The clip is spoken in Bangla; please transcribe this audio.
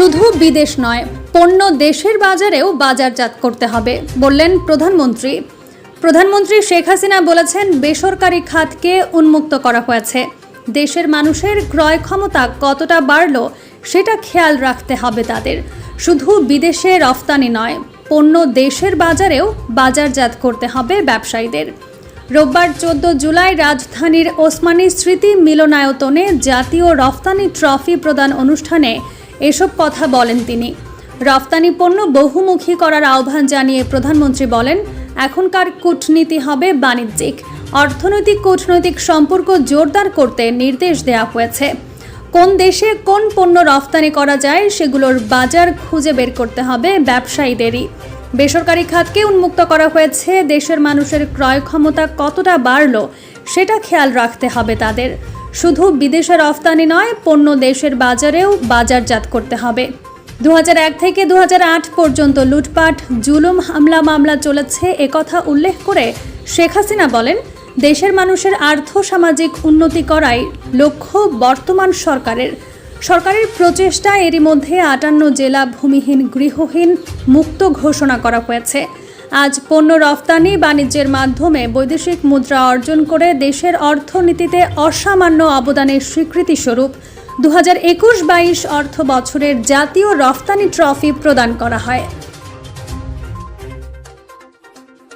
শুধু বিদেশ নয়, পণ্য দেশের বাজারেও বাজারজাত করতে হবে, বললেন প্রধানমন্ত্রী। প্রধানমন্ত্রী শেখ হাসিনা বলেছেন, বেসরকারি খাতকে উন্মুক্ত করা হয়েছে। দেশের মানুষের ক্রয় ক্ষমতা কতটা বাড়ল, সেটা খেয়াল রাখতে হবে তাদের। শুধু বিদেশে রফতানি নয়, পণ্য দেশের বাজারেও বাজারজাত করতে হবে ব্যবসায়ীদের। রোববার চোদ্দ জুলাই রাজধানীর ওসমানী স্মৃতি মিলনায়তনে জাতীয় রফতানি ট্রফি প্রদান অনুষ্ঠানে এসব কথা বলেন তিনি। রফতানি পণ্য বহুমুখী করার আহ্বান জানিয়ে প্রধানমন্ত্রী বলেন, এখনকার কূটনীতি হবে বাণিজ্যিক। অর্থনৈতিক কূটনৈতিক সম্পর্ক জোরদার করতে নির্দেশ দেওয়া হয়েছে। কোন দেশে কোন পণ্য রফতানি করা যায় সেগুলোর বাজার খুঁজে বের করতে হবে ব্যবসায়ীদেরই। বেসরকারি খাতকে উন্মুক্ত করা হয়েছে, দেশের মানুষের ক্রয় ক্ষমতা কতটা বাড়ল সেটা খেয়াল রাখতে হবে তাদের। শুধু বিদেশে রফতানি নয়, পণ্য দেশের বাজারেও বাজারজাত করতে হবে। দু হাজার এক থেকে দু হাজার আট পর্যন্ত লুটপাট, জুলুম হামলা মামলা চলেছে একথা উল্লেখ করে শেখ হাসিনা বলেন, দেশের মানুষের আর্থ সামাজিক উন্নতি করাই লক্ষ্য বর্তমান সরকারের। সরকারের প্রচেষ্টা এরই মধ্যে আটান্ন জেলা ভূমিহীন গৃহহীন মুক্ত ঘোষণা করা হয়েছে। আজ পণ্য রফতানি বাণিজ্যের মাধ্যমে বৈদেশিক মুদ্রা অর্জন করে দেশের অর্থনীতিতে অসামান্য অবদানের স্বীকৃতি স্বরূপ দু হাজার একুশ বাইশ অর্থ বছরের জাতীয় রফতানি ট্রফি প্রদান করা হয়।